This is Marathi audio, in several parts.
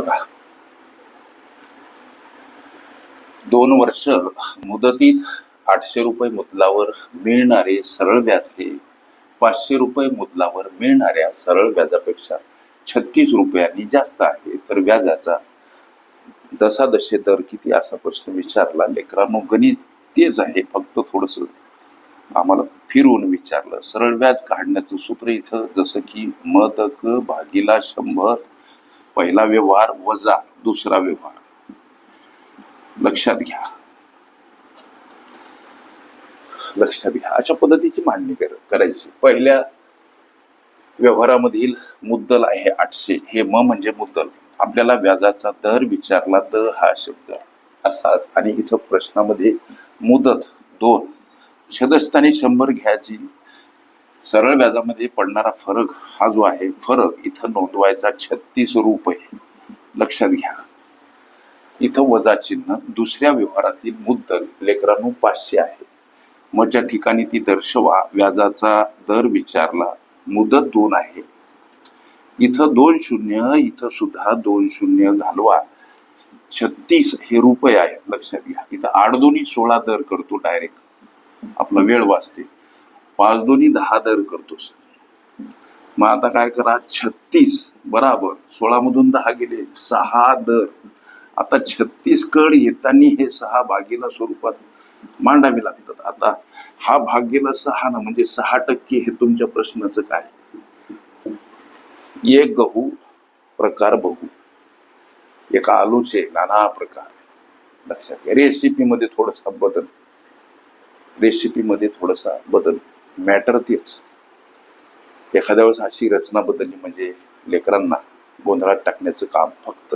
बघा. दोन वर्ष मुदतीत आठशे रुपये मुदलावर मिळणारे सरळ व्याज हे पाचशे रुपये मुदलावर मिळणाऱ्या सरळ व्याजापेक्षा छत्तीस रुपयांनी जास्त आहे. तर व्याजाचा दशादशे दर किती असा प्रश्न विचारला. लेकरांनो गणित तेच आहे. फक्त थोडस आम्हाला फिरवून विचारलं. सरळ व्याज काढण्याचं सूत्र इथं जसं की मदक भागीला शंभर पहिला व्यवहार वजा दुसरा व्यवहार. लक्षात घ्या. लक्षात घ्या. अशा पद्धतीची मांडणी कर- करायची. पहिल्या व्यवहारामधील मुद्दल आहे आठशे. हे म म्हणजे मुद्दल. आपल्याला व्याजाचा दर विचारला द हा शब्द. असाच आणि इथं प्रश्नामध्ये मुदत दोन. छदस्थानी शंभर घ्यायची सरळ व्याजामध्ये पडणारा फरक हा जो आहे फरक इथं नोंदवायचा छत्तीस रुपये. लक्षात घ्या. इथं वजा चिन्ह दुसऱ्या व्यवहारातील मुद्दल लेकरांनो पाचशे आहे. मग ज्या ठिकाणी ती दर्शवा व्याजाचा दर विचारला मुदत दोन आहे. इथं दोन शून्य इथं सुद्धा दोन शून्य घालवा. छत्तीस हे रुपये आहेत लक्षात घ्या. इथं आठ दोन्ही सोळा दर करतो डायरेक्ट आपला वेळ वाचते. पाच दोन्ही दहा दर करतो सर. मग आता काय करा छत्तीस बराबर सोळा मधून दहा गेले सहा दर. आता छत्तीस कड येताना हे सहा भागीला स्वरूपात मांडावे लागतात. आता हा भागीला सहा ना म्हणजे सहा टक्के हे तुमच्या प्रश्नाचं काय? एक गहू प्रकार बहू एका आलूचे नाना प्रकार. लक्षात घ्या रेसिपी मध्ये थोडासा बदल. रेसिपी मध्ये थोडासा बदल. मॅटर तेच. एखाद्या वेळेस अशी रचना बदलली म्हणजे लेकरांना गोंधळात टाकण्याचं काम फक्त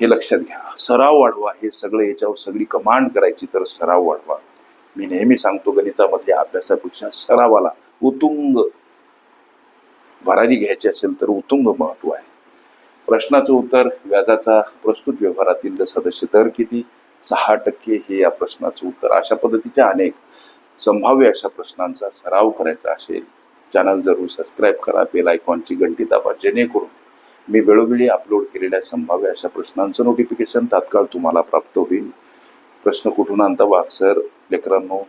हे लक्षात घ्या. सराव वाढवा हे सगळं याच्यावर सगळी कमांड करायची तर सराव वाढवा. मी नेहमी सांगतो गणितामध्ये अभ्यासापेक्षा सरावाला उतुंग भरारी घ्यायची असेल तर उतुंग महत्त्व आहे. प्रश्नाचं उत्तर व्याजाचा प्रस्तुत व्यवहारातील सदस्य दर किती सहा टक्के हे या प्रश्नाचं उत्तर. अशा पद्धतीच्या अनेक संभाव्य अशा प्रश्नांचा सराव करायचा असेल चॅनल जरूर सबस्क्राईब करा बेल आयकॉनची घंटी दाबा जेणेकरून मी वेळोवेळी अपलोड केलेल्या संभाव्य अशा प्रश्नांचं नोटिफिकेशन तात्काळ तुम्हाला प्राप्त होईल. प्रश्न कुठून आणता वा सर लेकरांनो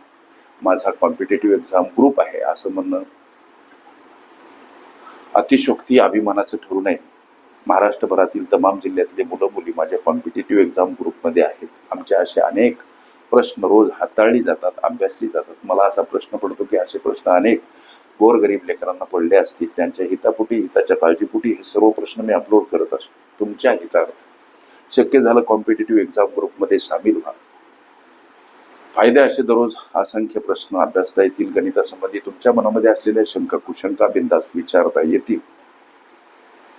माझा कॉम्पिटेटिव्ह एक्झाम ग्रुप आहे असं म्हणणं अतिशोक्ती अभिमानाचं ठरू नये. महाराष्ट्रभरातील तमाम जिल्ह्यातले मुलं मुली माझ्या कॉम्पिटेटिव्ह एक्झाम ग्रुपमध्ये आहेत. आमच्या असे अनेक प्रश्न रोज हाताळली जातात अभ्यासली जातात. मला असा प्रश्न पडतो की असे प्रश्न अनेक गोरगरीब लेकरांना पडले असतील. त्यांच्या हितापुटी हिताच्या काळजीपुटी हे सर्व प्रश्न मी अपलोड करत असतो. तुमच्या हितार्थ. शक्य झालं कॉम्पिटेटिव्ह एक्झाम ग्रुपमध्ये सामील व्हा. फायदे असे दररोज असंख्य प्रश्न अभ्यासता येतील. गणितासंबंधी तुमच्या मनामध्ये असलेल्या शंका कुशंका बिंदास विचारता येतील.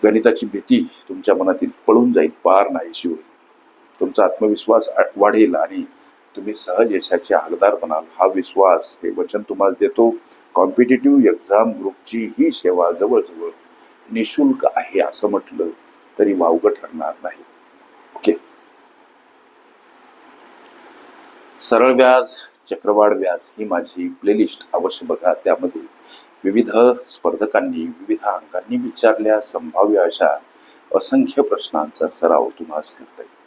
गणिताची भीती तुमच्या मनातील पळून जाईल पार नाहीशी होईल. तुमचा आत्मविश्वास वाढेल आणि तुम्ही सहज यशाचे हकदार बनाल. हा विश्वास हे वचन तुम्हाला देतो. कॉम्पिटेटिव्ह एक्झाम ग्रुपची ही सेवा जवळजवळ निशुल्क आहे असं म्हटलं तरी वावगं ठरणार नाही. ओके सरळ व्याज चक्रवाढ व्याज ही माझी प्लेलिस्ट अवश्य बघा. त्यामध्ये विविध स्पर्धकांनी विविध अंकांनी विचारल्या संभाव्य अशा असंख्य प्रश्नांचा सराव तुम्हाला करता येईल.